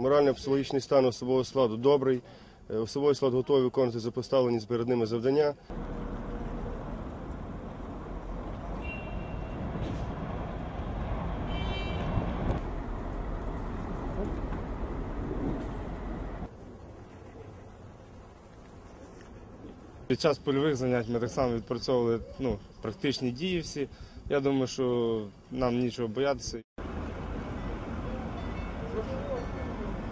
Морально-психологічний стан особового складу добрий. Е, Особовий склад готовий виконувати поставлені перед ними завдання. Під час польових занять ми так само відпрацьовували ну, практичні дії всі. Я думаю, що нам нічого боятися. すごい。